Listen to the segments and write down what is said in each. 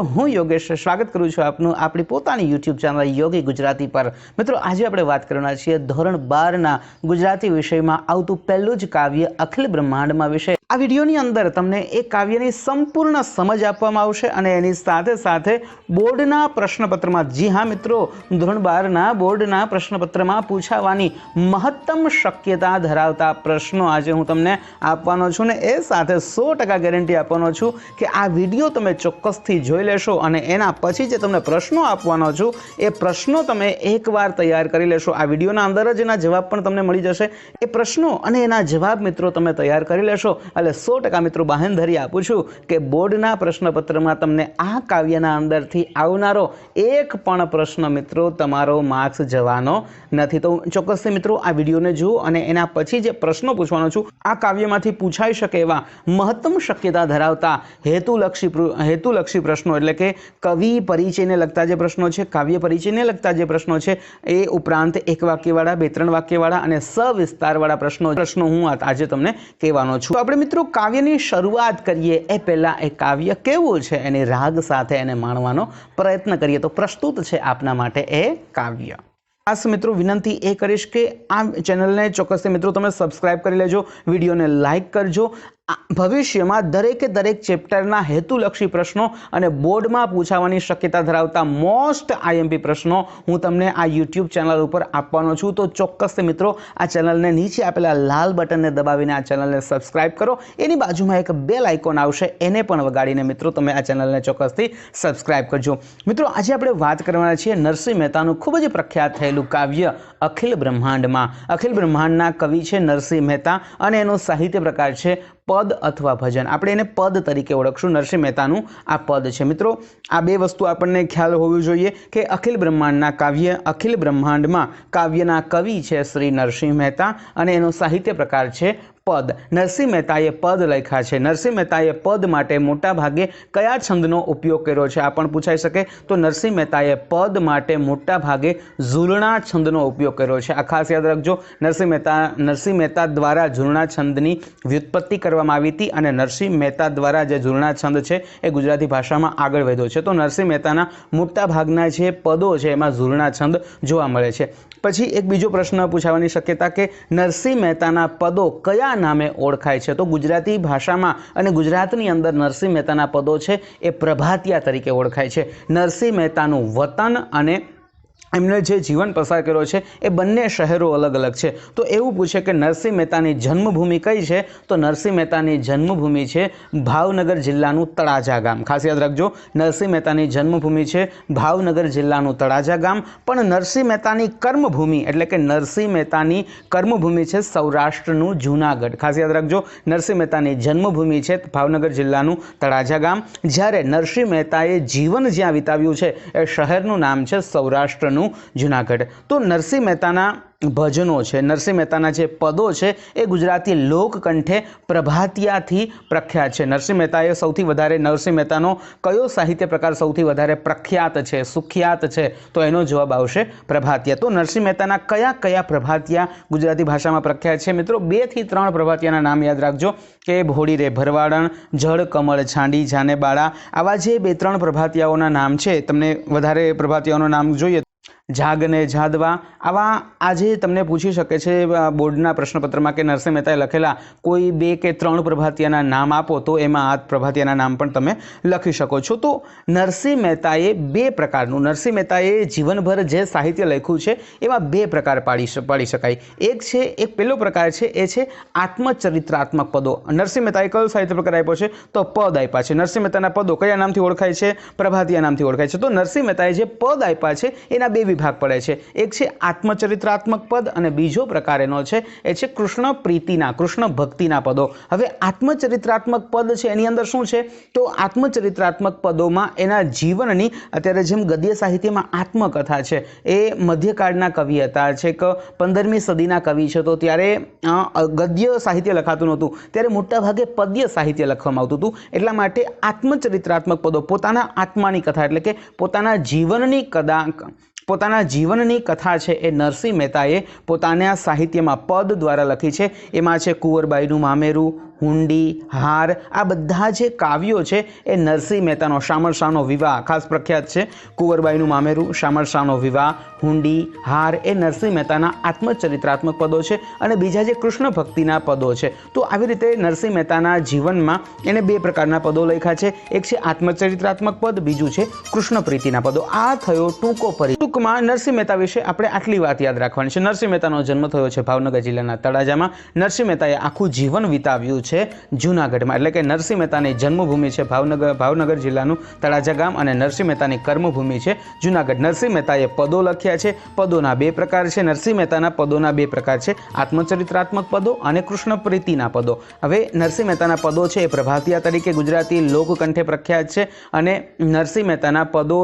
હું યોગેશ સ્વાગત કરું છું આપનું આપણી પોતાની યુટ્યુબ ચેનલ યોગી ગુજરાતી પર. મિત્રો, આજે આપણે વાત કરવાના છીએ ધોરણ બારના ગુજરાતી વિષયમાં આવતું પહેલું જ કાવ્ય અખિલ બ્રહ્માંડમાં વિષય આ વિડીયોની અંદર તમને એ કાવ્યની સંપૂર્ણ સમજ આપવામાં આવશે અને એની સાથે સાથે બોર્ડના પ્રશ્નપત્રમાં, જી હા મિત્રો, ધોરણ બારના બોર્ડના પ્રશ્નપત્રમાં પૂછાવાની મહત્તમ શક્યતા ધરાવતા પ્રશ્નો આજે હું તમને આપવાનો છું ને એ સાથે સો ટકા ગેરંટી આપવાનો છું કે આ વીડિયો તમે ચોક્કસથી જોઈ લેશો અને એના પછી જે તમને પ્રશ્નો આપવાનો છું, એ પ્રશ્નો તમે એકવાર તૈયાર કરી લેશો. આ વિડીયોના અંદર જ એના જવાબ પણ તમને મળી જશે. એ પ્રશ્નો અને એના જવાબ મિત્રો તમે તૈયાર કરી લેશો એટલે સો ટકા મિત્રો બાહેંધરી આપું છું કે બોર્ડના પ્રશ્નપત્રમાં તમને આ કાવ્યના અંદરથી આવનારો એક પણ પ્રશ્ન મિત્રો તમારો માર્ક્સ જવાનો નથી. તો ચોક્કસથી મિત્રો આ વિડીયોને જુઓ અને એના પછી જે પ્રશ્નો પૂછવાનો છું, આ કાવ્યમાંથી પૂછાઈ શકે એવા મહત્તમ શક્યતા ધરાવતા હેતુલક્ષી હેતુલક્ષી પ્રશ્નો એટલે કે કવિ પરિચયને લગતા જે પ્રશ્નો છે, કાવ્ય પરિચયને લગતા જે પ્રશ્નો છે, એ ઉપરાંત એક વાક્યવાળા, બે ત્રણ વાક્યવાળા અને સવિસ્તારવાળા પ્રશ્નો પ્રશ્નો હું આજે તમને કહેવાનો છું. આપણે મિત્રો, કાવ્યની શરૂઆત કરીએ એ પહેલાં એ કાવ્ય કેવું છે એની રાગ સાથે એને માણવાનો પ્રયત્ન કરીએ. તો પ્રસ્તુત છે આપના માટે એ કાવ્ય. ખાસ મિત્રો, વિનંતી એ કરીશ કે આ ચેનલને ચોક્કસથી મિત્રો તમે સબસ્ક્રાઈબ કરી લેજો, વિડીયોને લાઇક કરજો ભવિષ્યમાં દરેકે દરેક ચેપ્ટરના હેતુલક્ષી પ્રશ્નો અને બોર્ડમાં પૂછાવાની શક્યતા ધરાવતા મોસ્ટ આઈએમપી પ્રશ્નો હું તમને આ યુટ્યુબ ચેનલ ઉપર આપવાનો છું. તો ચોક્કસ મિત્રો, આ ચેનલને નીચે આપેલા લાલ બટનને દબાવીને આ ચેનલને સબસ્ક્રાઇબ કરો. એની બાજુમાં એક બેલ આઇકોન આવશે, એને પણ વગાડીને મિત્રો તમે આ ચેનલને ચોક્કસથી સબસ્ક્રાઇબ કરજો. મિત્રો, આજે આપણે વાત કરવાના છીએ નરસિંહ મહેતાનું ખૂબ જ પ્રખ્યાત થયેલું કાવ્ય, અખિલ બ્રહ્માંડમાં. અખિલ બ્રહ્માંડના કવિ છે નરસિંહ મહેતા અને એનો સાહિત્ય પ્રકાર છે પદ અથવા ભજન. આપણે એને પદ તરીકે ઓળખશું. નરસિંહ મહેતાનું આ પદ છે. મિત્રો, આ બે વસ્તુ આપણને ખ્યાલ હોવી જોઈએ કે અખિલ બ્રહ્માંડના કાવ્ય અખિલ બ્રહ્માંડમાં કાવ્યના કવિ છે શ્રી નરસિંહ મહેતા અને એનો સાહિત્ય પ્રકાર છે પદ. નરસિંહ મહેતાએ પદ લખ્યા છે. નરસિંહ મહેતાએ પદ માટે મોટા ભાગે કયા છંદનો ઉપયોગ કર્યો છે? આ પણ પૂછાઈ શકે. તો નરસિંહ મહેતાએ પદ માટે મોટા ભાગે ઝૂલણા છંદનો ઉપયોગ કર્યો છે. આ ખાસ યાદ રાખજો, નરસિંહ મહેતા નરસિંહ મહેતા દ્વારા ઝૂલણા છંદની વ્યુત્પત્તિ કરવામાં આવી હતી અને નરસિંહ મહેતા દ્વારા જે ઝૂલણા છંદ છે એ ગુજરાતી ભાષામાં આગળ વધ્યો છે. તો નરસિંહ મહેતાના મોટા ભાગના જે પદો છે એમાં ઝૂલણા છંદ જોવા મળે છે. પછી એક બીજો પ્રશ્ન પૂછાવાની શક્યતા કે નરસિંહ મહેતાના પદો કયા નામે ઓળખાય છે. તો ગુજરાતી ભાષામાં અને ગુજરાતની અંદર નરસિંહ મહેતાના પદો છે એ પ્રભાતિયા તરીકે ઓળખાય છે. નરસિંહ મહેતાનું વતન અને એમણે જે જીવન પસાર કર્યો છે, એ બંને શહેરો અલગ અલગ છે. તો એવું પૂછે કે નરસિંહ મહેતાની જન્મભૂમિ કઈ છે? તો નરસિંહ મહેતાની જન્મભૂમિ છે ભાવનગર જિલ્લાનું તળાજા ગામ. ખાસ યાદ રાખજો, નરસિંહ મહેતાની જન્મભૂમિ છે ભાવનગર જિલ્લાનું તળાજા ગામ. પણ નરસિંહ મહેતાની કર્મભૂમિ, એટલે કે નરસિંહ મહેતાની કર્મભૂમિ છે સૌરાષ્ટ્રનું જૂનાગઢ. ખાસ યાદ રાખજો, નરસિંહ મહેતાની જન્મભૂમિ છે ભાવનગર જિલ્લાનું તળાજા ગામ. જ્યારે નરસિંહ મહેતાએ જીવન જ્યાં વિતાવ્યું છે, એ શહેરનું નામ છે સૌરાષ્ટ્રનું જુનાગઢ. તો નરસિંહ મહેતાના ભજનો છે, નરસિંહ મહેતાના જે પદો છે, એ ગુજરાતી લોકકંઠે પ્રભાતિયાથી પ્રખ્યાત છે. નરસિંહ મહેતાએ સૌથી વધારે, નરસિંહ મહેતાનો કયો સાહિત્ય પ્રકાર સૌથી વધારે પ્રખ્યાત છે, સુખ્યાત છે? તો એનો જવાબ આવશે પ્રભાતિયા. તો નરસિંહ મહેતાના કયા કયા પ્રભાતિયા ગુજરાતી ભાષામાં પ્રખ્યાત છે? મિત્રો, બેથી ત્રણ પ્રભાતિયાના નામ યાદ રાખજો. કે ભોળી રે ભરવાડણ, જળ કમળ છાંડી જાને બાળા આવા જે બે ત્રણ પ્રભાતિયાઓના નામ છે, તમને વધારે પ્રભાતિયાઓનું નામ જોઈએ જાગને જાદવા. આવા આજે તમને પૂછી શકે છે બોર્ડના પ્રશ્નપત્રમાં કે નરસિંહ મહેતાએ લખેલા, કોઈ બે કે ત્રણ પ્રભાતિયાના નામ આપો, તો એમાં આ પ્રભાતિયાના નામ પણ તમે લખી શકો છો. તો નરસિંહ મહેતાએ બે પ્રકારનું, નરસિંહ મહેતાએ જીવનભર જે સાહિત્ય લખ્યું છે એમાં બે પ્રકાર પાડી પાડી શકાય. એક છે, એક પહેલો પ્રકાર છે, એ છે આત્મચરિત્રાત્મક પદો. નરસિંહ મહેતાએ કયો સાહિત્ય પ્રકાર આપ્યો છે? તો પદ આપ્યા છે. નરસિંહ મહેતાના પદો કયા નામથી ઓળખાય છે? પ્રભાતિયા નામથી ઓળખાય છે. તો નરસિંહ મહેતાએ જે પદ આપ્યા છે, એના બે વિભાગ પડે છે. એક છે આત્મચરિત્રાત્મક પદ અને બીજો પ્રકાર એનો છે. એ છે કૃષ્ણ પ્રીતિના, કૃષ્ણ ભક્તિના પદો. હવે આત્મચરિત્રાત્મક પદ છે એની અંદર શું છે? તો આત્મચરિત્રાત્મક પદોમાં એના જીવનની અત્યારે જેમ ગદ્ય સાહિત્યમાં આત્મકથા છે, એ મધ્યકાળના કવિ હતા. છે કે પંદરમી સદીના કવિ છે. તો ત્યારે ગદ્ય સાહિત્ય લખાતું નહોતું. ત્યારે મોટાભાગે પદ્ય સાહિત્ય લખવામાં આવતું હતું. એટલા માટે આત્મચરિત્રાત્મક પદો પોતાના આત્માની કથા, એટલે કે પોતાના જીવનની કદા પોતાના જીવનની કથા છે એ નરસિંહ મહેતાએ પોતાના સાહિત્યમાં પદ દ્વારા લખી છે. એમાં છે કુંવરબાઈનું મામેરું હુંડી, હાર, આ બધા જે કાવ્યો છે એ નરસિંહ મહેતાનો શામળશાનો વિવાહ. ખાસ પ્રખ્યાત છે કુંવરબાઈનું મામેરું, શામળ શાહનો વિવાહ, હુંડી, હાર એ નરસિંહ મહેતાના આત્મચરિત્રાત્મક પદો છે અને બીજા જે કૃષ્ણ ભક્તિના પદો છે. તો આવી રીતે નરસિંહ મહેતાના જીવનમાં એણે બે પ્રકારના પદો લખ્યા છે. એક છે આત્મચરિત્રાત્મક પદ, બીજું છે કૃષ્ણ પ્રીતિના પદો. આ થયો ટૂંકો પરિ ટૂંકમાં નરસિંહ મહેતા વિશે આપણે આટલી વાત યાદ રાખવાની છે. નરસિંહ મહેતાનો જન્મ થયો છે ભાવનગર જિલ્લાના તળાજામાં. નરસિંહ મહેતાએ આખું જીવન વિતાવ્યું છે. જૂનાગઢમાં. એટલે કે નરસિંહ મહેતાની જન્મભૂમિ છે ભાવનગર ભાવનગર જિલ્લાનું તળાજા ગામ અને નરસિંહ મહેતાની કર્મભૂમિ છે જૂનાગઢ. નરસિંહ મહેતાએ પદો લખ્યા છે. પદોના બે પ્રકાર છે. નરસિંહ મહેતાના પદોના બે પ્રકાર છે. આત્મચરિત્રાત્મક પદો અને કૃષ્ણ પ્રીતિના પદો. હવે નરસિંહ મહેતાના પદો છે એ પ્રભાતિયા તરીકે ગુજરાતી લોકકંઠે પ્રખ્યાત છે અને નરસિંહ મહેતાના પદો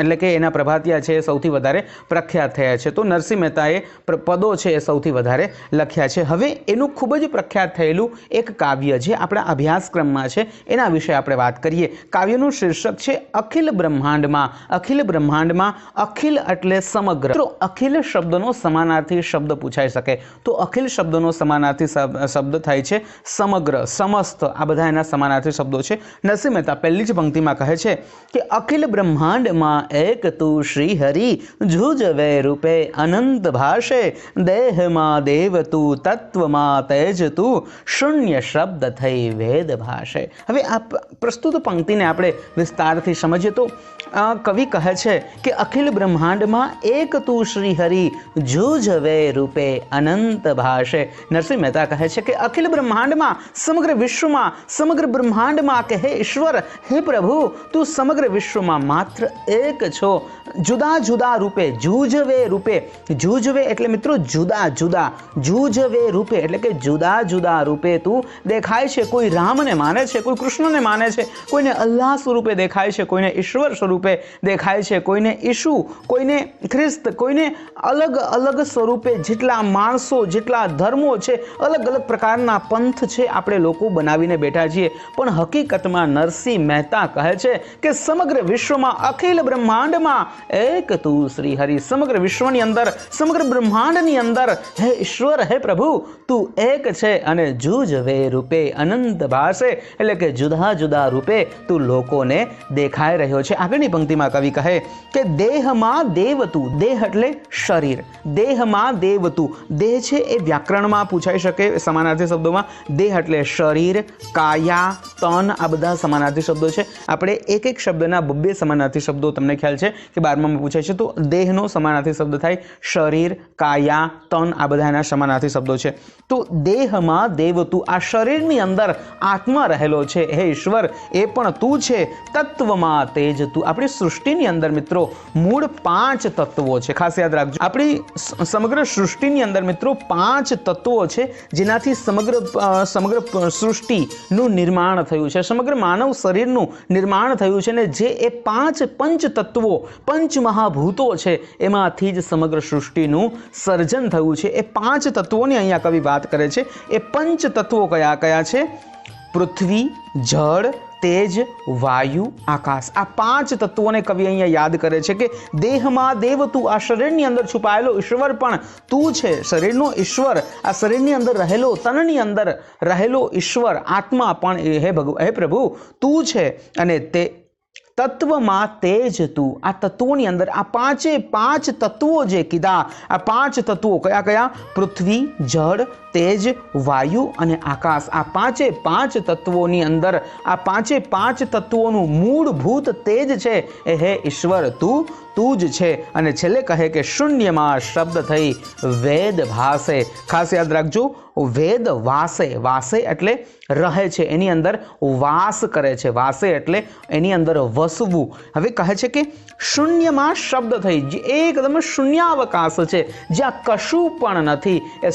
એટલે કે એના પ્રભાતિયા છે એ સૌથી વધારે પ્રખ્યાત થયા છે. તો નરસિંહ મહેતાએ પદો છે એ સૌથી વધારે લખ્યા છે. હવે એનું ખૂબ જ પ્રખ્યાત થયેલું એક કાવ્ય જે આપણા અભ્યાસક્રમમાં છે, એના વિશે આપણે વાત કરીએ. કાવ્યનું શીર્ષક છે, અખિલ બ્રહ્માંડમાં. અખિલ બ્રહ્માંડમાં અખિલ એટલે સમગ્ર. તો અખિલ શબ્દનો સમાનાર્થી શબ્દ પૂછાઈ શકે. તો અખિલ શબ્દનો સમાનાર્થી શબ્દ થાય છે સમગ્ર, સમસ્ત. આ બધા એના સમાનાર્થી શબ્દો છે. નરસિંહ મહેતા પહેલી જ પંક્તિમાં કહે છે કે અખિલ બ્રહ્માંડમાં એક તું શ્રી હરિ જુજવે રૂપે અનંત ભાષે, દેહમાં દેવ તું, તત્વમાં તેજ તું, શૂન્ય શબ્દ થઈ વેદ ભાષે. હવે આ પ્રસ્તુત પંક્તિને આપણે વિસ્તારથી સમજીએ તો કવિ કહે છે કે અખિલ બ્રહ્માંડમાં એક તું શ્રી હરિ જુજવે રૂપે અનંત ભાષે. નરસિંહ મહેતા કહે છે કે અખિલ બ્રહ્માંડમાં, સમગ્ર વિશ્વમાં, સમગ્ર બ્રહ્માંડમાં કે હે ઈશ્વર, હે પ્રભુ, તું સમગ્ર વિશ્વમાં માત્ર એક છો. જુદા જુદા રૂપે જુજવે રૂપે. જુજવે એટલે મિત્રો જુદા જુદા. જુજવે રૂપે એટલે કે જુદા જુદા રૂપે તું દેખાય છે. કોઈ રામને માને છે, કોઈ કૃષ્ણને માને છે, કોઈને અલ્લાહ સ્વરૂપે દેખાય છે, કોઈને ઈશ્વર સ્વરૂપે દેખાય છે. કોઈને ઈશુ કોઈને ખ્રિસ્ત, કોઈને અલગ અલગ સ્વરૂપે જેટલા માણસો, જેટલા ધર્મો છે, અલગ અલગ પ્રકારના પંથ છે આપણે લોકો બનાવીને બેઠા છીએ. પણ હકીકતમાં નરસિંહ મહેતા કહે છે કે સમગ્ર વિશ્વમાં અખિલ બ્રહ્માંડમાં એક તું શ્રી હરિ. સમગ્ર વિશ્વની અંદર, સમગ્ર બ્રહ્માંડની અંદર હે ઈશ્વર, હે પ્રભુ, તું એક છે અને જુજવે રૂપે અનંત ભાષે એટલે કે જુદા જુદા રૂપે તું લોકોને દેખાઈ રહ્યો છે. આગળની પંક્તિમાં કવિ કહે કે દેહમાં દેવતું, દેહ એટલે શરીર. દેહમાં દેવતું. દેહ છે એ વ્યાકરણમાં પૂછાઈ શકે સમાનાર્થી શબ્દોમાં. દેહ એટલે શરીર, કાયા, તન આ બધા સમાનાર્થી શબ્દો છે. આપણે એક એક શબ્દના બબ્બે સમાનાર્થી શબ્દો તમને ખ્યાલ છે કે બારમામાં પૂછાય છે. તો દેહનો સમાનાર્થી શબ્દ થાય શરીર, કાયા, તન આ બધા એના સમાનાર્થી શબ્દો છે. તો દેહમાં દેવતું આ શરીરની અંદર આત્મા રહેલો છે. હે ઈશ્વર, એ પણ તું છે. તત્વમાં તેજ તું આપણી સૃષ્ટિની અંદર મિત્રો મૂળ પાંચ તત્વો છે. ખાસ યાદ રાખજો. આપણી સમગ્ર સૃષ્ટિની અંદર મિત્રો પાંચ તત્વો છે, જેનાથી સમગ્ર સમગ્ર સૃષ્ટિનું નિર્માણ થયું છે. સમગ્ર માનવ શરીરનું નિર્માણ થયું છે ને જે એ પાંચ પંચ તત્વો, પંચ મહાભૂતો છે, એમાંથી જ સમગ્ર સૃષ્ટિનું સર્જન થયું છે. એ પાંચ તત્વોની અહીંયા કવિ વાત કરે છે. એ પંચ તત્વો કયા કયા છે? પૃથ્વી, જળ તેજ, વાયુ, આકાશ આ પાંચ તત્વોને કવિ અહીંયા યાદ કરે છે કે દેહમાં દેવ તું આ શરીરની અંદર છુપાયેલો ઈશ્વર પણ તું છે, શરીરનો ઈશ્વર. આ શરીરની અંદર રહેલો, તનની અંદર રહેલો ઈશ્વર, આત્મા પણ હે ભગવ, હે પ્રભુ, તું છે અને તે તત્વમાં તેજ તું. આ તત્વોની અંદર આ પાંચે પાંચ તત્વો જે કીધા, આ પાંચ તત્વો કયા કયા? પૃથ્વી, જળ તેજ, વાયુ અને આકાશ. આ પાંચે પાંચ તત્વોની અંદર, આ પાંચે પાંચ તત્વોનું મૂળભૂત તેજ છે. એ હે ઈશ્વર, તું તું જ છે. અને છેલ્લે કહે કે શૂન્યમાં શબ્દ થઈ વેદ ભાસે. ખાસ યાદ રાખજો, વેદ વાસે. વાસે એટલે રહે છે. એની અંદર વાસ કરે છે. વાસે એટલે એની અંદર વસવું. હવે કહે છે કે શૂન્યમાં શબ્દ થઈ. જે એકદમ શૂન્યાવકાશ છે. જ્યાં કશું પણ નથી. એ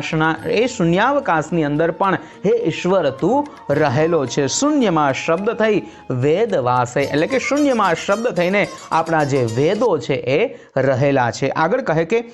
શૂન્યાવકાશના એ શૂન્યાવકાશની અંદર પણ હે ઈશ્વર, તું રહેલો છે. શૂન્યમાં શબ્દ થઈ વેદ વાસે. એટલે કે શૂન્યમાં શબ્દ થઈને આપણા જે વેદો છે એ રહેલા છે. આગળ કહે કે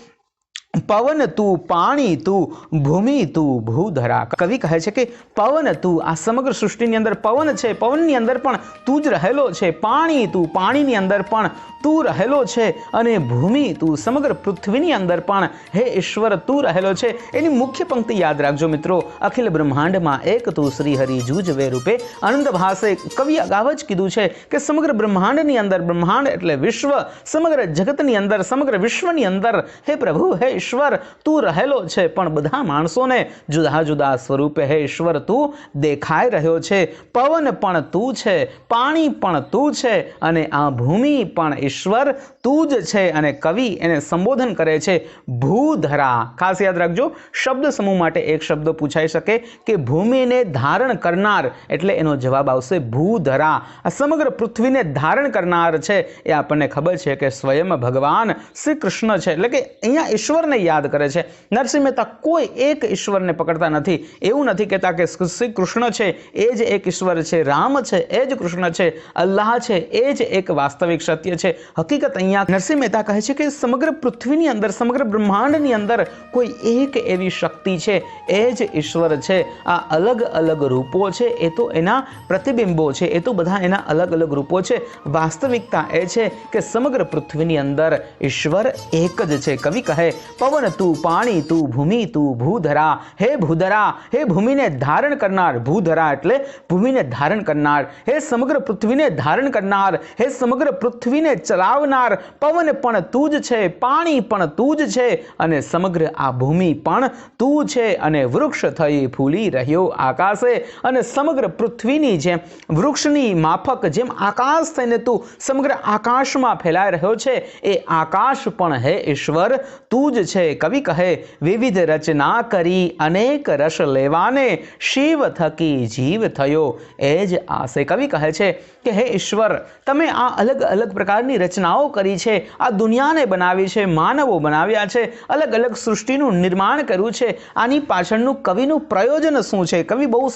પવન તું પાણી તું ભૂમિ તું ભૂધરા. કવિ કહે છે કે પવન તું આ સમગ્ર સૃષ્ટિની અંદર પવન છે, પવનની અંદર પણ તું જ રહેલો છે, પાણી તું પાણીની અંદર પણ તું રહેલો છે અને ભૂમિ તું સમગ્ર પૃથ્વીની અંદર પણ હે ઈશ્વર તું રહેલો છે. એની મુખ્ય પંક્તિ યાદ રાખજો મિત્રો, અખિલ બ્રહ્માંડમાં એક તું શ્રી હરિ જૂજવે રૂપે આનંદ ભાસે કવિ અગાઉ જ કીધું છે કે સમગ્ર બ્રહ્માંડની અંદર બ્રહ્માંડ એટલે વિશ્વ, સમગ્ર જગતની અંદર, સમગ્ર વિશ્વની અંદર હે પ્રભુ, હે ઈશ્વર તું રહેલો છે. પણ બધા માણસોને જુદા જુદા સ્વરૂપે હે ઈશ્વર, તું દેખાઈ રહ્યો છે. પવન પણ તું છે, પાણી પણ તું છે અને આ ભૂમિ પણ ઈશ્વર તું જ છે અને કવિ એને સંબોધન કરે છે ભૂધરા. ખાસ યાદ રાખજો, શબ્દ સમૂહ માટે એક શબ્દ પૂછાઈ શકે કે ભૂમિને ધારણ કરનાર એટલે એનો જવાબ આવશે ભૂધરા. આ સમગ્ર પૃથ્વીને ધારણ કરનાર છે એ આપણને ખબર છે કે સ્વયં ભગવાન શ્રી કૃષ્ણ છે. એટલે કે અહીંયા ઈશ્વરને યાદ કરે છે. નરસિંહ મહેતા કોઈ એક ઈશ્વરને પકડતા નથી. એવું નથી કહેતા કે શ્રી કૃષ્ણ છે, એ જ એક ઈશ્વર છે, રામ છે, એ જ કૃષ્ણ છે, અલ્લાહ છે, એ જ એક વાસ્તવિક સત્ય છે. હકીકત અહીંયા નરસિંહ મહેતા કહે છે કે સમગ્ર પૃથ્વીની અંદર, સમગ્ર બ્રહ્માંડની અંદર કોઈ એક એવી શક્તિ છે, એ જ ઈશ્વર છે. આ અલગ અલગ રૂપો છે, એ તો એના પ્રતિબિંબો છે, એ તો બધા એના અલગ અલગ રૂપો છે. વાસ્તવિકતા એ છે કે સમગ્ર પૃથ્વીની અંદર ઈશ્વર એક જ છે. કવિ કહે પવન તું પાણી, તું ભૂમિ, તું ભૂધરા। હે ભૂધરા, હે ભૂમિને ધારણ કરનાર ભૂધરા એટલે ભૂમિને ધારણ કરનાર। હે સમગ્ર પૃથ્વીને ધારણ કરનાર। હે સમગ્ર પૃથ્વીને ચલાવનાર। પવન પણ તું જ છે, પાણી પણ તું જ છે અને સમગ્ર આ ભૂમિ પણ તું છે અને વૃક્ષ થઈ ફૂલી રહ્યો આકાશે અને સમગ્ર પૃથ્વીની જેમ વૃક્ષની માફક જેમ આકાશ થઈને તું સમગ્ર આકાશમાં ફેલાઈ રહ્યો છે, એ આકાશ પણ હે ઈશ્વર, તું જ છે. કવિ કહે, વિવિધ રચના કરી અનેક રસ લેવાને શિવ થકી જીવ થયો. એ જ આશે કવિ કહે છે કે, હે ઈશ્વર, તમે આ અલગ અલગ પ્રકારની રચનાઓ કરી છે. આ દુનિયાને બનાવી છે, માનવો બનાવ્યા છે. અલગ અલગ સૃષ્ટિનું નિર્માણ કર્યું છે. આની પાછળનું કવિનું પ્રયોજન શું છે? કવિ બહુ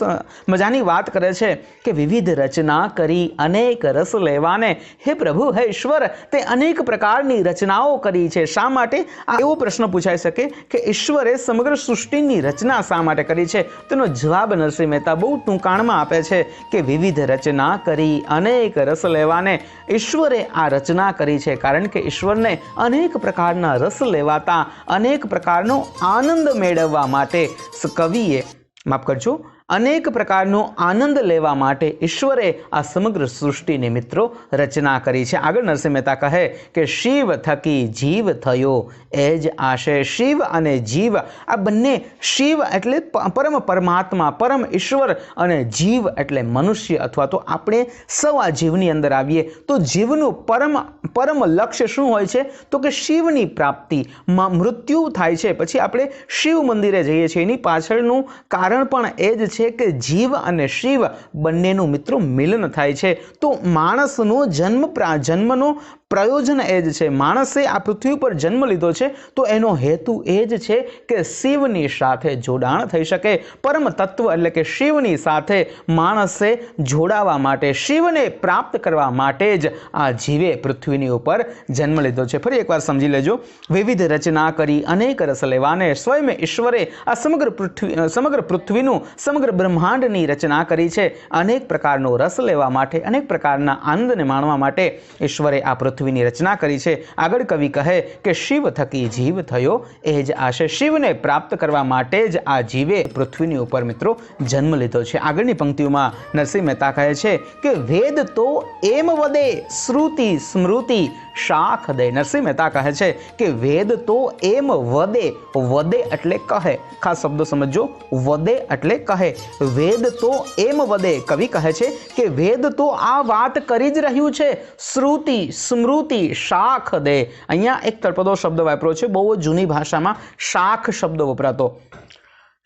મજાની વાત કરે છે કે, વિવિધ રચના કરી અનેક રસ લેવાને. હે પ્રભુ, હે ઈશ્વર, તે અનેક પ્રકારની રચનાઓ કરી છે. શા માટે? આ એવો પ્રશ્ન પૂછાઈ શકે કે ઈશ્વરે સમગ્ર સૃષ્ટિની રચના શા માટે કરી છે? તેનો જવાબ નરસિંહ મહેતા બહુ ટૂંકાણમાં આપે છે કે વિવિધ રચના કરી, અનેક રસ લેવાને ઈશ્વરે આ રચના કરી છે. કારણ કે ઈશ્વરને અનેક પ્રકારના રસ લેવાતા, અનેક પ્રકારનો આનંદ મેળવવા માટે કવિએ, માફ કરજો અનેક પ્રકારનો આનંદ લેવા માટે ઈશ્વરે આ સમગ્ર સૃષ્ટિને મિત્રો રચના કરી છે. આગળ નરસિંહ મહેતા કહે કે શિવ થકી જીવ થયો એ જ આશય. શિવ અને જીવ આ બંને શિવ એટલે પરમ પરમાત્મા, પરમ ઈશ્વર અને જીવ એટલે મનુષ્ય અથવા તો આપણે સૌ આ જીવની અંદર આવીએ તો જીવનું પરમ પરમ લક્ષ્ય શું હોય છે? તો કે શિવની પ્રાપ્તિ. મૃત્યુ થાય છે. પછી આપણે શિવ મંદિરે જઈએ છીએ. એની પાછળનું કારણ પણ એ જ છે કે જીવ અને શિવ બંનેનું મિત્રો મિલન થાય છે. તો માણસનો જન્મ જન્મનો પ્રયોજન એ જ છે. માણસે આ પૃથ્વી પર જન્મ લીધો છે, તો એનો હેતુ એ જ છે કે શિવની સાથે જોડાણ થઈ શકે. પરમ તત્વ એટલે કે શિવની સાથે માણસે જોડાવા માટે, શિવને પ્રાપ્ત કરવા માટે જ આ જીવે પૃથ્વીની ઉપર જન્મ લીધો છે. ફરી એકવાર સમજી લેજો. વિવિધ રચના કરી અનેક રસ લેવાને સ્વયં ઈશ્વરે આ સમગ્ર પૃથ્વી સમગ્ર પૃથ્વીનું, સમગ્ર બ્રહ્માંડની રચના કરી છે. અનેક પ્રકારનો રસ લેવા માટે, અનેક પ્રકારના આનંદને માણવા માટે ઈશ્વરે આ પૃથ્વીની રચના કરી છે. આગળ કવિ કહે કે શિવ થકી જીવ થયો, એ જ આશે શિવને પ્રાપ્ત કરવા માટે જ આ જીવે પૃથ્વીની ઉપર મિત્રો જન્મ લીધો છે. આગળની પંક્તિઓમાં નરસિંહ મહેતા કહે છે કે વેદ તો એમ વદે, શ્રુતિ સ્મૃતિ શાખ દે. નરસિંહ મહેતા કહે છે કે વેદ તો એમ વદે વદે એટલે કહે. ખાસ શબ્દો સમજો વદે એટલે કહે. વેદ તો એમ વદે. કવિ કહે છે કે વેદ તો આ વાત કરી જ રહ્યું છે. શ્રુતિ, સ્મૃતિ, શાખ દે. અહીંયા એક તળપદો શબ્દ વાપર્યો છે. બહુ જૂની ભાષામાં શાખ શબ્દ વપરાતો.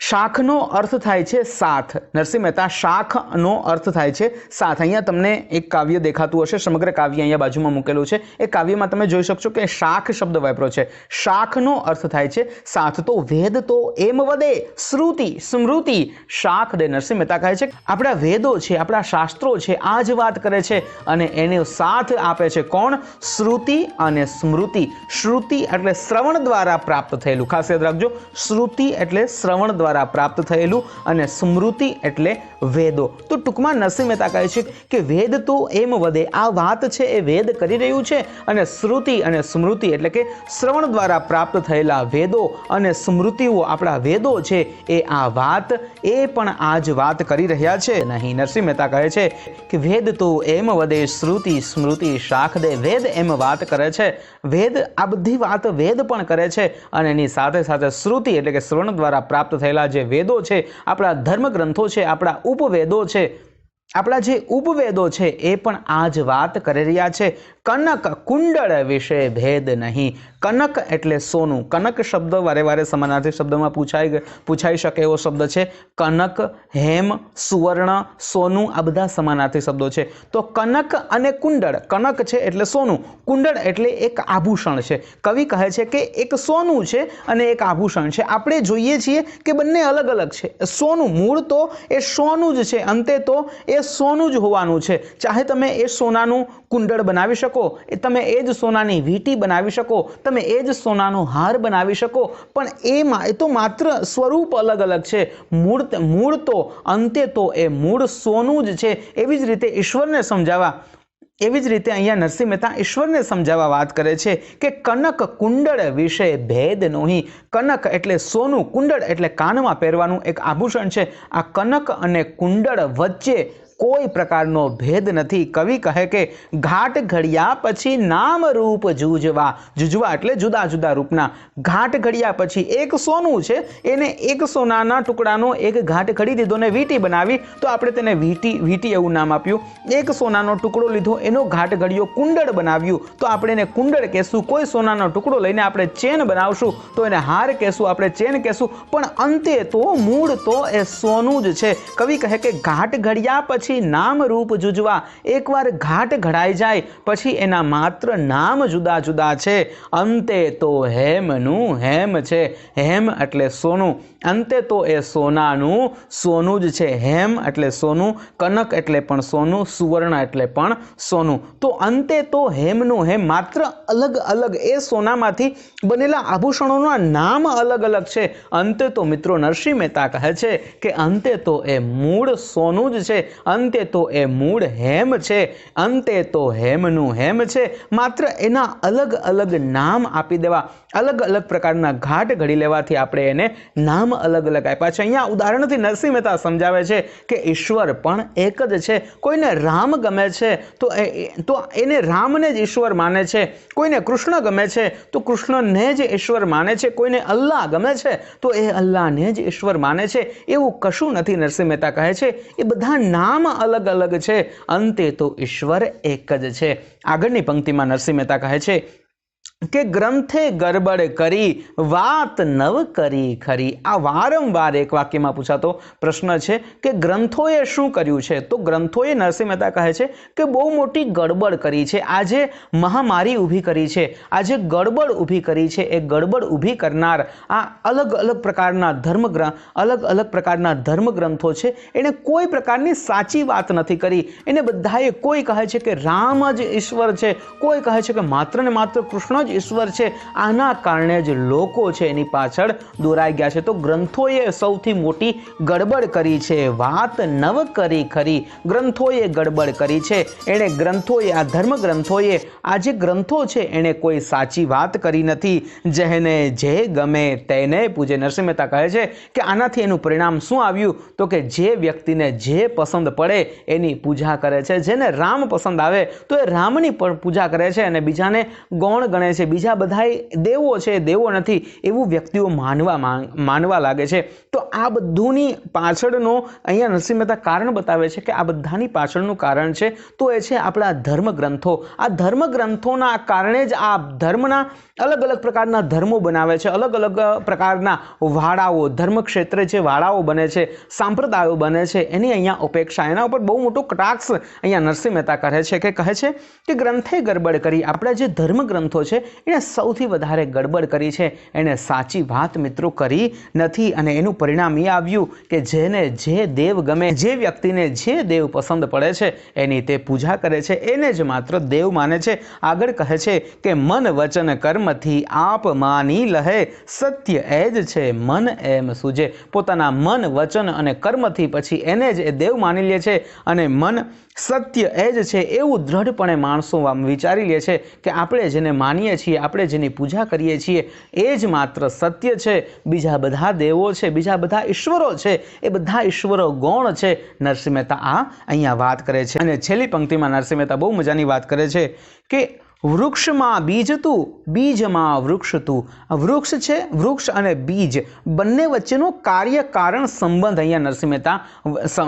શાખનો અર્થ થાય છે સાથ. નરસિંહ મહેતા, શાખનો અર્થ થાય છે સાથ. અહીંયા તમને એક કાવ્ય દેખાતું હશે, સમગ્ર કાવ્ય અહીંયા બાજુમાં મૂકેલું છે. એ કાવ્યમાં તમે જોઈ શકશો કે શાખ શબ્દ વાપરો છે. શાખનો અર્થ થાય છે સાથ તો વેદ તો એમ વદે, શ્રુતિ, સ્મૃતિ. શાખ દે નરસિંહ મહેતા કહે છે, આપણા વેદો છે, આપણા શાસ્ત્રો છે, આ જ વાત કરે છે અને એને સાથ આપે છે કોણ? શ્રુતિ અને સ્મૃતિ. શ્રુતિ એટલે શ્રવણ દ્વારા પ્રાપ્ત થયેલું. ખાસ યાદ રાખજો, શ્રુતિ એટલે શ્રવણ દ્વારા પ્રાપ્ત થયેલું અને સ્મૃતિ એટલે વેદો. તો ટૂંકમાં નરસિંહ મહેતા કહે છે કે વેદ તો એમ વધે આ વાત છે એ વેદ કરી રહ્યું છે અને શ્રુતિ અને સ્મૃતિ એટલે કે શ્રવણ દ્વારા પ્રાપ્ત થયેલા વેદો અને સ્મૃતિઓ આપણા વેદો છે એ આ વાત, એ પણ આ જ વાત કરી રહ્યા છે. નહીં, નરસિંહ મહેતા કહે છે કે વેદ તો એમ વધે શ્રુતિ, સ્મૃતિ, શાખ દે, વેદ એમ વાત કરે છે. વેદ, આ બધી વાત વેદ પણ કરે છે અને એની સાથે સાથે શ્રુતિ એટલે કે શ્રવણ દ્વારા પ્રાપ્ત થયેલા જે વેદો છે, આપણા ધર્મ ગ્રંથો છે, આપણા ઉપવેદો છે, આપણા જે ઉપવેદો છે, એ પણ આ જ વાત કરી રહ્યા છે. કનક કુંડળ વિશે ભેદ નહીં. કનક એટલે સોનું. કનક શબ્દ વારે વારે સમાનાર્થી શબ્દમાં પૂછાઈ પૂછાઈ શકે એવો શબ્દ છે. કનક, હેમ, સુવર્ણ, સોનું આ બધા સમાનાર્થી શબ્દો છે. તો કનક અને કુંડળ, કનક છે એટલે સોનું. કુંડળ એટલે એક આભૂષણ છે. કવિ કહે છે કે એક સોનું છે અને એક આભૂષણ છે. આપણે જોઈએ છીએ કે બંને અલગ અલગ છે. સોનું મૂળ તો એ સોનું જ છે. અંતે તો એ સોનું જ હોવાનું છે. ચાહે તમે એ સોનાનું કુંડળ બનાવી શકો એ તમે એ જ સોનાની વીંટી બનાવી શકો, તમે એ જ સોનાનો હાર બનાવી શકો, પણ એ એ તો માત્ર સ્વરૂપ અલગ અલગ છે. મૂળ મૂળ તો, અંતે તો એ મૂળ સોનું જ છે. એવી જ રીતે ઈશ્વરને સમજાવવા, એવી જ રીતે અહીંયા નરસિંહ મહેતા ઈશ્વરને સમજાવવા વાત કરે છે કે કનક કુંડળ વિશે ભેદ નહીં. કનક એટલે સોનું, કુંડળ એટલે કાનમાં પહેરવાનું એક આભૂષણ છે. આ કનક અને કુંડળ વચ્ચે કોઈ પ્રકારનો ભેદ નથી. કવિ કહે કે ઘાટ ઘડિયા પછી નામ રૂપ જૂજવા. જૂજવા એટલે જુદા જુદા રૂપના. ઘાટ ઘડિયા પછી એક સોનું છે. એને એક સોનાના ટુકડાનો એક ઘાટ ઘડી દીધો ને વીંટી બનાવી. તો આપણે તેને વીંટી વીંટી એવું નામ આપ્યું. એક સોનાનો ટુકડો લીધો, એનો ઘાટ ઘડિયો કુંડળ બનાવ્યું. તો આપણે એને કુંડળ કહેશું. કોઈ સોનાનો ટુકડો લઈને આપણે ચેન બનાવશું, તો એને હાર કહેશું, આપણે ચેન કહેશું. પણ અંતે તો, મૂળ તો એ સોનું જ છે. કવિ કહે કે ઘાટ ઘડિયા પછી નામ રૂપ જુજવા એકવાર ઘાટ ઘડાઈ જાય, પછી એના માત્ર નામ જુદા જુદા છે. અંતે તો હેમનું હેમ છે. હેમ એટલે સોનું. અંતે તો એ સોનાનું સોનું જ છે, હેમ એટલે સોનું, કનક એટલે પણ સોનું, સુવર્ણ એટલે પણ સોનું. તો અંતે તો હેમનું હેમ માત્ર અલગ અલગ એ સોનામાંથી બનેલા આભૂષણોના નામ અલગ અલગ છે. અંતે તો મિત્રો નરસિંહ મહેતા કહે છે કે અંતે તો એ મૂળ સોનું જ છે, અંતે તો એ મૂળ હેમ છે, અંતે તો હેમનું હેમ છે. માત્ર એના અલગ અલગ નામ આપી દેવા, અલગ અલગ પ્રકારના ઘાટ ઘડી લેવાથી આપણે એને નામ અલગ અલગ આપ્યા છે. અહીંયા ઉદાહરણથી નરસિંહ મહેતા સમજાવે છે કે ઈશ્વર પણ એક જ છે. કોઈને રામ ગમે છે, તો એ તો એને રામને જ ઈશ્વર માને છે. કોઈને કૃષ્ણ ગમે છે, તો કૃષ્ણને જ ઈશ્વર માને છે. કોઈને અલ્લાહ ગમે છે, તો એ અલ્લાહને જ ઈશ્વર માને છે. એવું કશું નથી નરસિંહ મહેતા કહે છે. એ બધા નામ અલગ અલગ છે. અંતે તો ઈશ્વર એક જ છે. આગળની પંક્તિમાં નરસિંહ મહેતા કહે છે કે ગ્રંથે ગરબડ કરી, વાત નવ કરી ખરી. આ વારંવાર એક વાક્યમાં પૂછાતો પ્રશ્ન છે કે ગ્રંથોએ શું કર્યું છે? તો ગ્રંથોએ નરસિંહ મહેતા કહે છે કે બહુ મોટી ગડબડ કરી છે. આજે મહામારી ઊભી કરી છે. આજે ગડબડ ઊભી કરી છે. એ ગડબડ ઊભી કરનાર આ અલગ અલગ પ્રકારના ધર્મગ્રંથ અલગ અલગ પ્રકારના ધર્મગ્રંથો છે. એણે કોઈ પ્રકારની સાચી વાત નથી કરી. એને બધાએ કોઈ કહે છે કે રામ જ ઈશ્વર છે. કોઈ કહે છે કે માત્ર ને માત્ર કૃષ્ણ જ ઈશ્વર છે. આના કારણે જ લોકો છે એની પાછળ દોરાઈ ગયા છે. તો ગ્રંથોએ સૌથી મોટી ગડબડ કરી છે. વાત નવ કરી ખરી. ગ્રંથોએ ગડબડ કરી છે. એણે ગ્રંથોએ, આ ધર્મ ગ્રંથોએ, આ જે ગ્રંથો છે એણે કોઈ સાચી વાત કરી નથી. જેને જે ગમે તેને પૂજે. નરસિંહ મહેતા કહે છે કે આનાથી એનું પરિણામ શું આવ્યું? તો કે જે વ્યક્તિને જે પસંદ પડે એની પૂજા કરે છે. જેને રામ પસંદ આવે, તો એ રામની પણ પૂજા કરે છે અને બીજાને ગૌણ ગણે છે. બીજા બધાય દેવો છે, દેવો નથી એવું વ્યક્તિઓ માનવા માનવા લાગે છે. તો આ બધુંની પાછળનો અહીંયા નરસિંહ મહેતા કારણ બતાવે છે કે આ બધાની પાછળનું કારણ છે. તો એ છે આપણા ધર્મગ્રંથો. આ ધર્મગ્રંથોના કારણે જ આ ધર્મના અલગ અલગ પ્રકારના ધર્મો બનાવે છે. અલગ અલગ પ્રકારના વાડાઓ ધર્મ ક્ષેત્રે જે વાડાઓ બને છે, સાંપ્રદાયો બને છે, એની અહીંયા અપેક્ષા. એના ઉપર બહુ મોટો કટાક્ષ અહીંયા નરસિંહ મહેતા કરે છે કે કહે છે કે ગ્રંથે ગડબડ કરી. આપણા જે ધર્મ ગ્રંથો છે એણે સૌથી વધારે ગડબડ કરી છે. એણે સાચી વાત મિત્રો કરી નથી અને એનું પરિણામ એ આવ્યું કે જેને જે દેવ ગમે, જે વ્યક્તિને જે દેવ પસંદ પડે છે, એની તે પૂજા કરે છે. એને જ માત્ર દેવ માને છે. આગળ કહે છે કે મન વચન કર્મથી આપ માની લહે, સત્ય એ જ છે, મન એમ સૂજે. પોતાના મન વચન અને કર્મથી પછી એને જ એ દેવ માની લે છે અને મન સત્ય એ જ છે. એવું દ્રઢપણે માણસો વિચારી લે છે કે આપણે જેને માનીએ છીએ, આપણે જેની પૂજા કરીએ છીએ, એ જ માત્ર સત્ય છે. બીજા બધા દેવો છે, બીજા બધા ઈશ્વરો છે, એ બધા ઈશ્વરો ગૌણ છે. નરસિંહ મહેતા આ અહીંયા વાત કરે છે. અને છેલ્લી પંક્તિમાં નરસિંહ મહેતા બહુ મજાની વાત કરે છે કે વૃક્ષમાં બીજ તું, બીજમાં વૃક્ષ તું. વૃક્ષ છે, વૃક્ષ અને બીજ. બંને વચ્ચેનો કાર્ય કારણ સંબંધ અહીંયા નરસિંહ મહેતા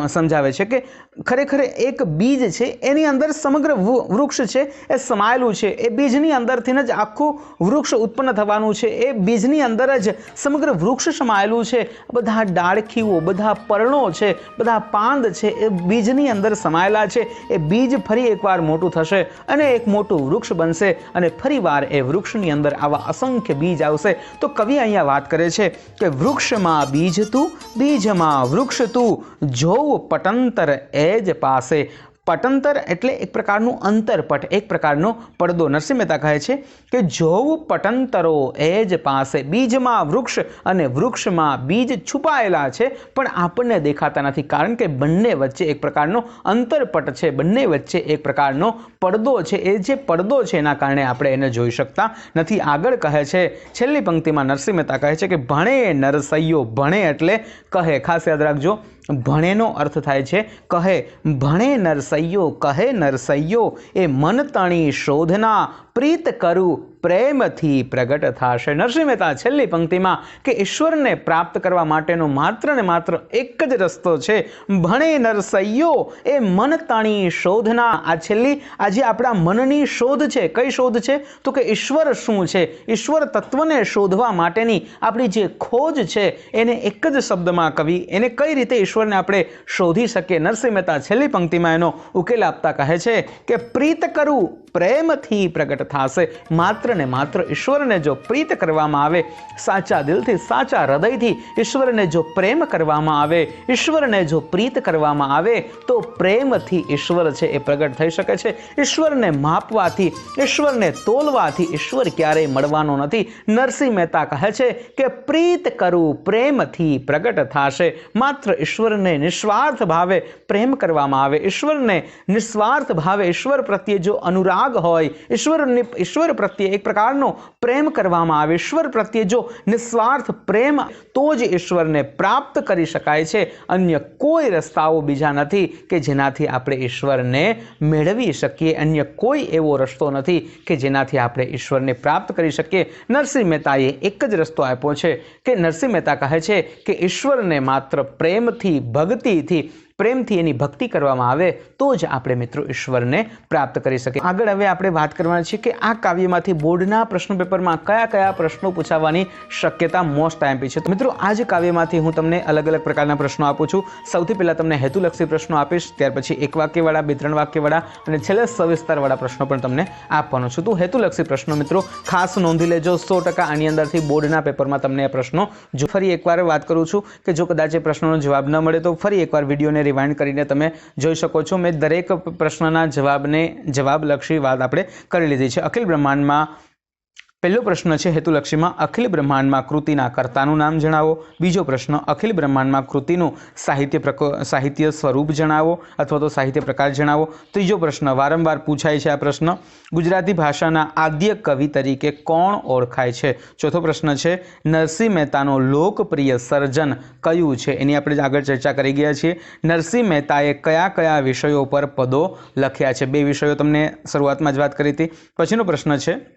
સમજાવે છે કે ખરેખર એક બીજ છે, એની અંદર સમગ્ર વૃક્ષ છે, એ સમાયેલું છે. એ બીજની અંદરથી જ આખું વૃક્ષ ઉત્પન્ન થવાનું છે. એ બીજની અંદર જ સમગ્ર વૃક્ષ સમાયેલું છે. બધા ડાળખીઓ, બધા પર્ણો છે, બધા પાંદ છે, એ બીજની અંદર સમાયેલા છે. એ બીજ ફરી એકવાર મોટું થશે અને એક મોટું વૃક્ષ બનશે. અને ફરીવાર એ વૃક્ષની અંદર આવા અસંખ્ય બીજ આવશે. તો કવિ અહીંયા વાત કરે છે કે વૃક્ષમાં બીજ તું બીજમાં વૃક્ષ તું જોવ પટંતર એ જ પાસે. પટંતર એટલે એક પ્રકારનું અંતરપટ એક પ્રકારનો પડદો. નરસિંહ મહેતા કહે છે કે જોવું પટંતરો એ જ પાસે, બીજમાં વૃક્ષ અને વૃક્ષમાં બીજ છુપાયેલા છે, પણ આપણને દેખાતા નથી. કારણ કે બંને વચ્ચે એક પ્રકારનો અંતરપટ છે, બંને વચ્ચે એક પ્રકારનો પડદો છે. એ જે પડદો છે એના કારણે આપણે એને જોઈ શકતા નથી. આગળ કહે છે, છેલ્લી પંક્તિમાં નરસિંહ મહેતા કહે છે કે ભણે નરસૈયો, ભણે એટલે કહે. ખાસ યાદ રાખજો ભણેનો અર્થ થાય છે કહે ભણે નરસૈયો કહે નરસૈયો એ મન તણી શોધના પ્રીત કરું પ્રેમથી પ્રગટ થશે. નરસિંહ મહેતા છેલ્લી પંક્તિમાં કે ઈશ્વરને પ્રાપ્ત કરવા માટેનો માત્ર ને માત્ર એક જ રસ્તો છે. ભણે નરસૈયો એ મન તણી શોધના. આ છેલ્લી આજે આપણા મનની શોધ છે, કઈ શોધ છે? તો કે ઈશ્વર શું છે? ઈશ્વર તત્વને શોધવા માટેની આપણી જે ખોજ છે, એને એક જ શબ્દમાં કવિ, એને કઈ રીતે ઈશ્વરને આપણે શોધી શકીએ? નરસિંહ મહેતા છેલ્લી પંક્તિમાં એનો ઉકેલ આપતા કહે છે કે પ્રીત કરું પ્રેમથી પ્રગટ થશે. માત્ર ને માત્ર ઈશ્વરને જો પ્રીત કરવામાં આવે, સાચા દિલથી, સાચા હૃદયથી ઈશ્વરને જો પ્રેમ કરવામાં આવે, ઈશ્વરને જો પ્રીત કરવામાં આવે, તો પ્રેમથી ઈશ્વર છે એ પ્રગટ થઈ શકે છે. ઈશ્વરને માપવાથી, ઈશ્વરને તોલવાથી ઈશ્વર ક્યારેય મળવાનો નથી. નરસિંહ મહેતા કહે છે કે પ્રીત કરું પ્રેમથી પ્રગટ થશે. માત્ર ઈશ્વરને નિસ્વાર્થ ભાવે પ્રેમ કરવામાં આવે. ઈશ્વરને નિસ્વાર્થ ભાવે ઈશ્વર પ્રત્યે જો અનુરાગ હોય ઈશ્વરની ઈશ્વર પ્રત્યે એક પ્રકારનો પ્રેમ કરવામાં આવે. ઈશ્વર પ્રત્યે જો નિસ્વાર્થ પ્રેમ, તો જ ઈશ્વરને પ્રાપ્ત કરી શકાય છે. અન્ય કોઈ રસ્તાઓ બીજા નથી કે જેનાથી આપણે ઈશ્વરને મેળવી શકીએ. અન્ય કોઈ એવો રસ્તો નથી કે જેનાથી આપણે ઈશ્વરને પ્રાપ્ત કરી શકીએ. નરસિંહ મહેતાએ એક જ રસ્તો આપ્યો છે કે નરસિંહ મહેતા કહે છે કે ઈશ્વરને માત્ર પ્રેમથી, ભક્તિથી પ્રેમથી એની ભક્તિ કરવામાં આવે, તો જ આપણે મિત્રો ઈશ્વરને પ્રાપ્ત કરી શકીએ. આગળ હવે આપણે વાત કરવાની છે કે આ કાવ્યમાંથી બોર્ડના પ્રશ્ન પેપરમાં કયા કયા પ્રશ્નો પૂછાવાની શક્યતા મોસ્ટ આઈએમપી છે. તો મિત્રો, આ જ કાવ્યમાંથી હું તમને અલગ અલગ પ્રકારના પ્રશ્નો આપું છું. સૌથી પહેલાં તમને હેતુલક્ષી પ્રશ્નો આપીશ, ત્યાર પછી એક વાક્યવાળા, બે ત્રણ વાક્યવાળા અને છેલ્લે સવિસ્તારવાળા પ્રશ્નો પણ તમને આપવાનો છું. તો હેતુલક્ષી પ્રશ્નો મિત્રો, ખાસ નોંધી લેજો, સો ટકા આની અંદરથી બોર્ડના પેપરમાં તમને આ પ્રશ્નો જો ફરી એકવાર વાત કરું છું કે જો કદાચ એ પ્રશ્નોનો જવાબ ન મળે તો ફરી એકવાર વિડીયોને રિવાઇન્ડ કરીને તમે જોઈ શકો છો. મેં દરેક પ્રશ્નના જવાબને જવાબલક્ષી વાત આપણે કરી લીધી છે. અખિલ બ્રહ્માંડમાં પહેલો પ્રશ્ન છે હેતુલક્ષીમાં અખિલ બ્રહ્માંડમાં કૃતિના કર્તાનું નામ જણાવો. બીજો પ્રશ્ન, અખિલ બ્રહ્માંડમાં કૃતિનું સાહિત્ય સાહિત્ય સ્વરૂપ જણાવો અથવા તો સાહિત્ય પ્રકાર જણાવો. ત્રીજો પ્રશ્ન, વારંવાર પૂછાય છે આ પ્રશ્ન, ગુજરાતી ભાષાના આદ્ય કવિ તરીકે કોણ ઓળખાય છે? ચોથો પ્રશ્ન છે, નરસિંહ મહેતાનો લોકપ્રિય સર્જન કયું છે? એની આપણે આગળ ચર્ચા કરી ગયા છીએ. નરસિંહ મહેતાએ કયા કયા વિષયો પર પદો લખ્યા છે? બે વિષયો તમને શરૂઆતમાં જ વાત કરી હતી. પછીનો પ્રશ્ન છે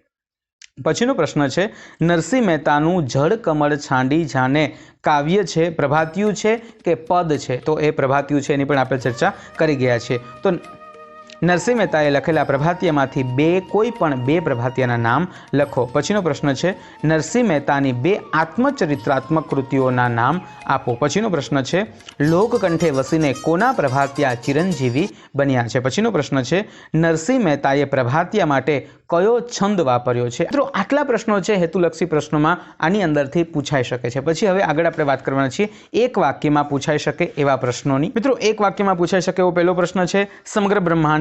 પછીનો પ્રશ્ન છે, નરસિંહ મહેતાનું જળ કમળ છાંડી જાને કાવ્ય છે, પ્રભાતિયું છે કે પદ છે? તો એ પ્રભાતિયું છે, એની પણ આપણે ચર્ચા કરી ગયા છીએ. તો નરસિંહ મહેતાએ લખેલા પ્રભાતીયમાંથી બે, કોઈ પણ બે પ્રભાતિયાના નામ લખો. પછીનો પ્રશ્ન છે, નરસિંહ મહેતાની બે આત્મચરિત્રાત્મક કૃતિઓના નામ આપો. પછીનો પ્રશ્ન છે, લોકકંઠે વસીને કોના પ્રભાતિયા ચિરંજીવી બન્યા છે? પછીનો પ્રશ્ન છે, નરસિંહ મહેતાએ પ્રભાતિયા માટે કયો છંદ વાપર્યો છે? મિત્રો, આટલા પ્રશ્નો છે, હેતુલક્ષી પ્રશ્નોમાં આની અંદરથી પૂછાઈ શકે છે. પછી હવે આગળ આપણે વાત કરવાના છીએ, એક વાક્યમાં પૂછાઈ શકે એવા પ્રશ્નોની. મિત્રો, એક વાક્યમાં પૂછાઈ શકે એવો પહેલો પ્રશ્ન છે, સમગ્ર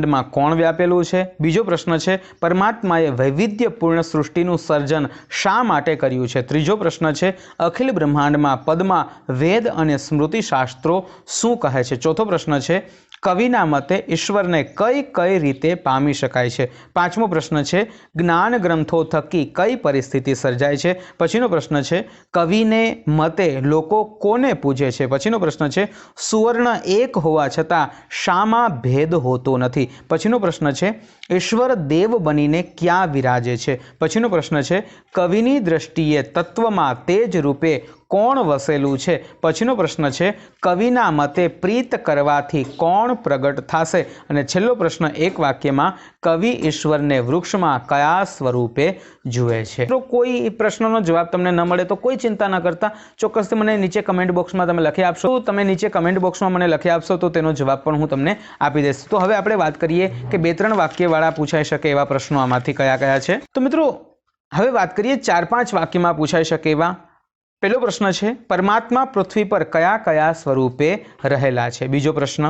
બ્રહ્માંડમાં કોણ વ્યાપેલું છે? બીજો પ્રશ્ન છે, પરમાત્માએ વૈવિધ્યપૂર્ણ સૃષ્ટિનું સર્જન શા માટે કર્યું છે? ત્રીજો પ્રશ્ન છે, અખિલ બ્રહ્માંડમાં પદમાં, વેદ અને સ્મૃતિ શાસ્ત્રો શું કહે છે? ચોથો પ્રશ્ન છે કવિના મતે ઈશ્વરને કઈ કઈ રીતે પામી શકાય છે? પાંચમો પ્રશ્ન છે, જ્ઞાન ગ્રંથો થકી કઈ પરિસ્થિતિ સર્જાય છે? પછીનો પ્રશ્ન છે, કવિને મતે લોકો કોને પૂજે છે? પછીનો પ્રશ્ન છે, સુવર્ણ એક હોવા છતાં શામાં ભેદ હોતો નથી. પછીનો પ્રશ્ન છે ઈશ્વર દેવ બનીને ક્યાં વિરાજે છે? પછીનો પ્રશ્ન છે, કવિની દ્રષ્ટિએ તત્વમાં તેજ રૂપે કોણ વસેલું છે? પછીનો પ્રશ્ન છે, કવિના મતે પ્રીત કરવાથી કોણ પ્રગટ થશે? અને છેલ્લો પ્રશ્ન એક વાક્યમાં, કવિ ઈશ્વરને વૃક્ષમાં કયા સ્વરૂપે જુએ છે? તો કોઈ પ્રશ્નનો જવાબ તમને ન મળે તો કોઈ ચિંતા ન કરતા. ચોક્કસ મને નીચે કમેન્ટ બોક્સમાં તમે લખી આપશો. તમે નીચે કમેન્ટ બોક્સમાં મને લખી આપશો તો તેનો જવાબ પણ હું તમને આપી દઈશ. તો હવે આપણે વાત કરીએ કે બે ત્રણ વાક્યવાળા પૂછાઈ શકે એવા પ્રશ્નો આમાંથી કયા કયા છે? તો મિત્રો, હવે વાત કરીએ ચાર પાંચ વાક્યમાં પૂછાઈ શકે એવા પહેલો પ્રશ્ન છે, પરમાત્મા પૃથ્વી પર કયા કયા સ્વરૂપે રહેલા છે? બીજો પ્રશ્ન,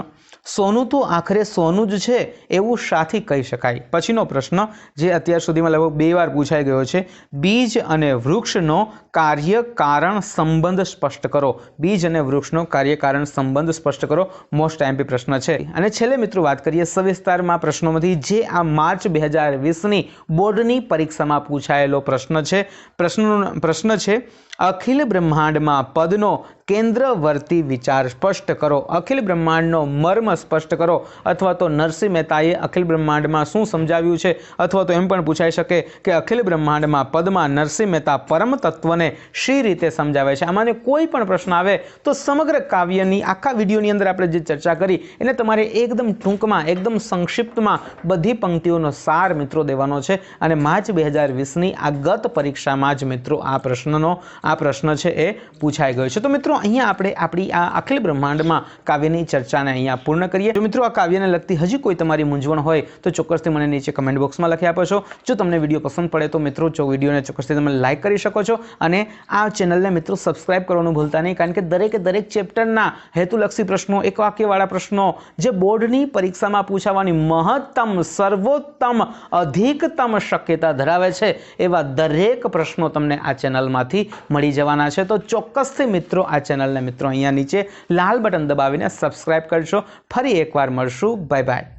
સોનું તો આખરે સોનું જ છે એવું શાથી કહી શકાય. પછીનો પ્રશ્ન, જે અત્યાર સુધીમાં લગભગ બે વાર પૂછાઈ ગયો છે, બીજ અને વૃક્ષનો કાર્ય કારણ સંબંધ સ્પષ્ટ કરો. બીજ અને વૃક્ષનો કાર્ય કારણ સંબંધ સ્પષ્ટ કરો. મોસ્ટ એમપી પ્રશ્ન છે. અને છેલ્લે મિત્રો વાત કરીએ સવિસ્તારમાં પ્રશ્નોમાંથી, જે આ માર્ચ બે હજાર વીસની બોર્ડની પરીક્ષામાં પૂછાયેલો પ્રશ્ન છે. પ્રશ્નનો પ્રશ્ન છે અખિલ બ્રહ્માંડમાં પદનો કેન્દ્રવર્તી વિચાર સ્પષ્ટ કરો. અખિલ બ્રહ્માંડનો મર્મ સ્પષ્ટ કરો. અથવા તો નરસિંહ મહેતાએ અખિલ બ્રહ્માંડમાં શું સમજાવ્યું છે? અથવા તો એમ પણ પૂછાઈ શકે કે અખિલ બ્રહ્માંડમાં પદમાં નરસિંહ મહેતા પરમ તત્વને શી રીતે સમજાવે છે? આમાંને કોઈ પણ પ્રશ્ન આવે તો સમગ્ર કાવ્યની આખા વિડીયોની અંદર આપણે જે ચર્ચા કરી, એને તમારે એકદમ ટૂંકમાં, એકદમ સંક્ષિપ્તમાં બધી પંક્તિઓનો સાર મિત્રો દેવાનો છે. અને માર્ચ બે હજાર વીસની આ ગત પરીક્ષામાં જ મિત્રો આ પ્રશ્નનો આ પ્રશ્ન છે એ પૂછાઈ ગયો છે. તો મિત્રો, અહીંયા આપણે આપણી આ અખિલ બ્રહ્માંડમાં કાવ્યની ચર્ચાને અહીંયા પૂર્ણ કરીએ. જો મિત્રો, આ કાવ્યને લગતી હજી કોઈ તમારી મૂંઝવણ હોય, તો ચોક્કસથી મને નીચે કમેન્ટ બોક્સમાં લખી આપો છો. જો તમને વીડિયો પસંદ પડે, તો મિત્રો, જો વિડીયોને ચોક્કસથી તમે લાઇક કરી શકો છો અને આ ચેનલને મિત્રો, સબસ્ક્રાઇબ કરવાનું ભૂલતા નહીં, કારણ કે દરેકે દરેક ચેપ્ટરના હેતુલક્ષી પ્રશ્નો, એક વાક્યવાળા પ્રશ્નો, જે બોર્ડની પરીક્ષામાં પૂછાવાની મહત્તમ, સર્વોત્તમ, અધિકતમ શક્યતા ધરાવે છે, એવા દરેક પ્રશ્નો તમને આ ચેનલમાંથી મળી જવાના છે તો ચોક્કસથી મિત્રો આ ચેનલને મિત્રો અહીંયા નીચે લાલ બટન દબાવીને સબસ્ક્રાઇબ કરશો ફરી એકવાર મળશું. Bye bye